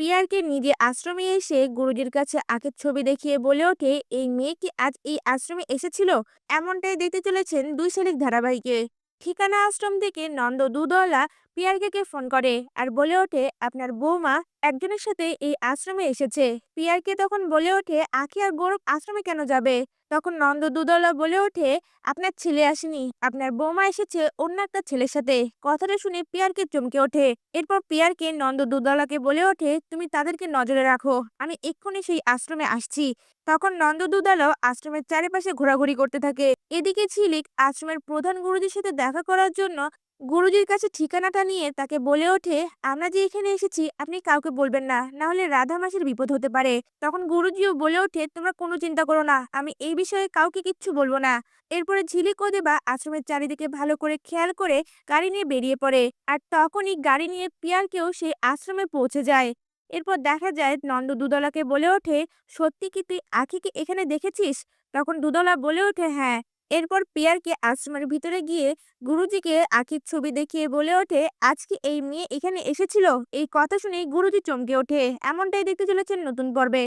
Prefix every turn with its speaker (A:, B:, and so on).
A: পিয়ারকে নিজে আশ্রমে এসে গুরুজির কাছে আঁকের ছবি দেখিয়ে বলে ওঠে, এই মেয়ে কি আজ এই আশ্রমে এসেছিল? এমনটাই দেখতে চলেছেন দুই শালিক ধারাবাহিকে। ঠিকানা আশ্রম থেকে নন্দ দুধওয়ালা পিয়ারকে ফোন করে? আর বলে ওঠে, আপনার বৌমা একজনের সাথে এই আশ্রমে এসেছে। পিয়ারকে তখন বলে ওঠে, আখি আর গৌরব আশ্রমে কেন যাবে? তখন নন্দ দুধওয়ালা বলে ওঠে, আপনার ছেলে আসেনি। আপনার বৌমা এসেছে অন্য একটা ছেলের সাথে। কথাটা শুনে পিয়ারকে চমকে ওঠে। এরপর পিয়ারকে নন্দ দুধওয়ালাকে বলে ওঠে, তুমি তাদেরকে নজরে রাখো, আমি এক্ষুনি সেই আশ্রমে আসছি। তখন নন্দ দুধালাও আশ্রমের চারিপাশে ঘোরাঘুরি করতে থাকে। এদিকে ছিলিক আশ্রমের প্রধান গুরুজির সাথে দেখা করার জন্য গুরুজির কাছে ঠিকানাটা নিয়ে তাকে বলে ওঠে, আমরা যে এখানে এসেছি, আপনি কাউকে বলবেন না। না হলে রাধা মাসের বিপদ হতে পারে। তখন গুরুজিও বলে ওঠে, তোমরা কোনো চিন্তা করো না, আমি এই বিষয়ে কাউকে কিচ্ছু বলব না। এরপরে ঝিলিক দেবা আশ্রমের চারিদিকে ভালো করে খেয়াল করে গাড়ি নিয়ে বেরিয়ে পড়ে, আর তখনই গাড়ি নিয়ে পিয়ারকেও সেই আশ্রমে পৌঁছে যায়। এরপর দেখা যায় নন্দ দুদলাকে বলে ওঠে, সত্যি কি তুই আখিকে এখানে দেখেছিস? তখন দুদলা বলে ওঠে হ্যাঁ। এরপর পিয়ারকে আশ্রমের ভিতরে গিয়ে গুরুজিকে আঁকির ছবি দেখিয়ে বলে ওঠে, আজকে এই মেয়ে এখানে এসেছিল। এই কথা শুনে গুরুজি চমকে ওঠে। এমনটাই দেখতে চলেছেন নতুন পর্বে।